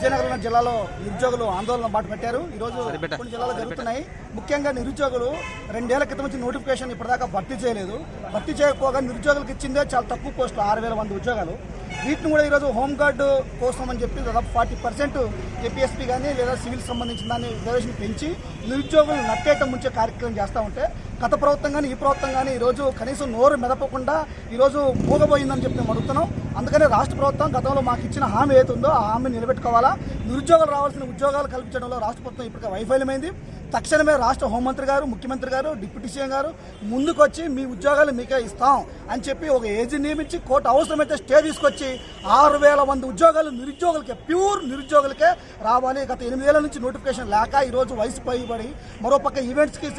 విజయనగరం జిల్లాలో నిరుద్యోగులు ఆందోళన బాట పెట్టారు ఈ రోజు కొన్ని జిల్లాలో జరుగుతున్నాయి. ముఖ్యంగా నిరుద్యోగులు రెండేళ్ళ క్రితం నుంచి నోటిఫికేషన్ ఇప్పటిదాకా భర్తీ చేయలేదు. భర్తీ చేయకపోగా నిరుద్యోగులకు ఇచ్చిందే చాలా తక్కువ పోస్టులు ఆరు వేల మంది ఉద్యోగాలు. వీటిని కూడా ఈరోజు హోంగార్డు కోసం అని చెప్పి దాదాపు ఫార్టీ పర్సెంట్ ఏపీఎస్పీ కానీ లేదా సివిల్ సంబంధించిన దాన్ని రిజర్వేషన్ పెంచి నిరుద్యోగులు నట్టేట ముంచే కార్యక్రమం చేస్తూ ఉంటే గత ప్రభుత్వం కానీ ఈ ప్రభుత్వం కానీ ఈరోజు కనీసం నోరు మెదపకుండా ఈరోజు మూగబోయిందని చెప్పి మేము అడుగుతున్నాం. అందుకనే రాష్ట్ర ప్రభుత్వం గతంలో మాకు ఇచ్చిన హామీ ఏది ఉందో ఆ హామీ నిలబెట్టుకోవాలా? నిరుద్యోగులు రావాల్సిన ఉద్యోగాలు కల్పించడంలో రాష్ట్ర ప్రభుత్వం ఇప్పటికే వైఫల్యమైంది. తక్షణమే రాష్ట్ర హోంమంత్రి గారు ముఖ్యమంత్రి గారు డిప్యూటీ సీఎం గారు ముందుకొచ్చి మీ ఉద్యోగాలు మీకే ఇస్తాం అని చెప్పి ఒక ఏజీ నియమించి కోర్టు అవసరమైతే స్టే తీసుకొచ్చి ఆరు వేల మంది ఉద్యోగాలు నిరుద్యోగులకే ప్యూర్ నిరుద్యోగులకే రావాలి. గత ఎనిమిదేళ్ళ నుంచి నోటిఫికేషన్ లేక ఈరోజు వయసు పైబడి మరోపక్క ఈవెంట్స్కి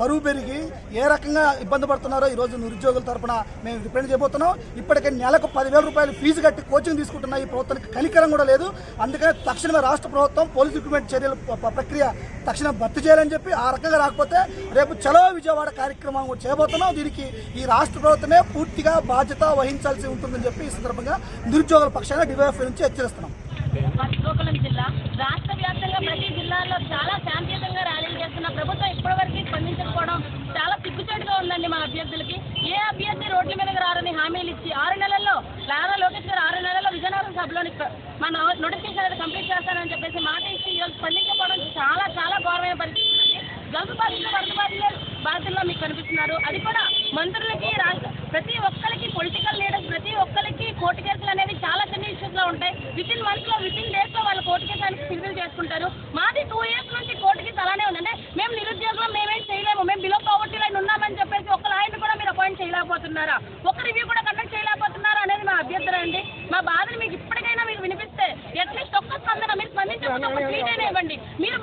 బరువు పెరిగి ఏ రకంగా ఇబ్బంది పడుతున్నారో ఈరోజు నిరుద్యోగుల తరపున మేము రిప్రజెంట్ చేయబోతున్నాం. ఇప్పటికే నెలకు పదివేల రూపాయలు ఫీజు కట్టి కోచింగ్ తీసుకుంటున్న ఈ ప్రభుత్వానికి కనికరం కూడా లేదు. అందుకనే తక్షణమే రాష్ట్ర ప్రభుత్వం పోలీస్ రిక్రూట్మెంట్ చర్యలు ప్రక్రియ తక్షణం భర్తీ చేయాలని చెప్పి ఆ రకంగా రాకపోతే రేపు చలో విజయవాడ కార్యక్రమం కూడా చేయబోతున్నాం. దీనికి ఈ రాష్ట్ర ప్రభుత్వమే పూర్తిగా బాధ్యత వహించాల్సి ఉంటుందని చెప్పి ఈ సందర్భంగా నిరుద్యోగుల పక్షాన డివైఎఫ్ నుంచి హెచ్చరిస్తున్నాం. శ్రీకాకుళం జిల్లా రాష్ట్ర వ్యాప్తంగా ప్రతి జిల్లాలో చాలా శాంతియుతంగా ర్యాలీలు చేస్తున్న ప్రభుత్వం ఇప్పటివరకు స్పందించకపోవడం చాలా సిగ్గుచేటుగా ఉందండి మా అభ్యర్థులకి. ఏ అభ్యర్థి రోడ్ల మీదకి రారని హామీలు ఇచ్చి ఆరు నెలల్లో నారా లోకేష్ గారు ఆరు నెలల్లో విజయనగరం సభలోని మన నోటిఫికేషన్ అనేది కంప్లీట్ చేస్తానని చెప్పేసి మాట ఇచ్చి ఈరోజు స్పందించకపోవడం చాలా చాలా ఘోరమైన పరిస్థితి ఉంది. గల్ఫ్ బాధితులు వరద బాధితులు బాధితుల్లో మీకు కనిపిస్తున్నారు. అది కూడా మంత్రులకి రాష్ట్ర ప్రతి ఒక్కరికి పొలిటికల్ లీడర్స్ ప్రతి ఒక్కరికి కోర్టు కేసులు అనేవి చాలా చిన్న ఇష్యూస్లో ఉంటాయి. విత్ ఇన్ మంత్లో విత్ ఇన్ డేస్లో వాళ్ళు కోర్టు కేసానికి సివిల్ చేసుకుంటారు. మాది టూ ఇయర్స్ నుంచి కోర్టు కేసు అలానే ఉందంటే మేము నిరుద్యోగం మేమేం చేయలేము. మేము బిలో పావర్టీ లైన్ ఉన్నామని చెప్పేసి ఒక లాయర్ని కూడా మీరు అపాయింట్ చేయలేకపోతున్నారా? ఒక రివ్యూ కూడా కండక్ట్ చేయలేకపోతున్నారా అనేది మా అభ్యర్థన అండి. మా బాధ మీకు ఇప్పటికైనా మీకు వినిపిస్తే అట్లీస్ట్ ఒక్క స్పందన మీరు స్పందించకపోతే ఒక అయినా ఇవ్వండి మీరు